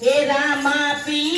હે રામા પી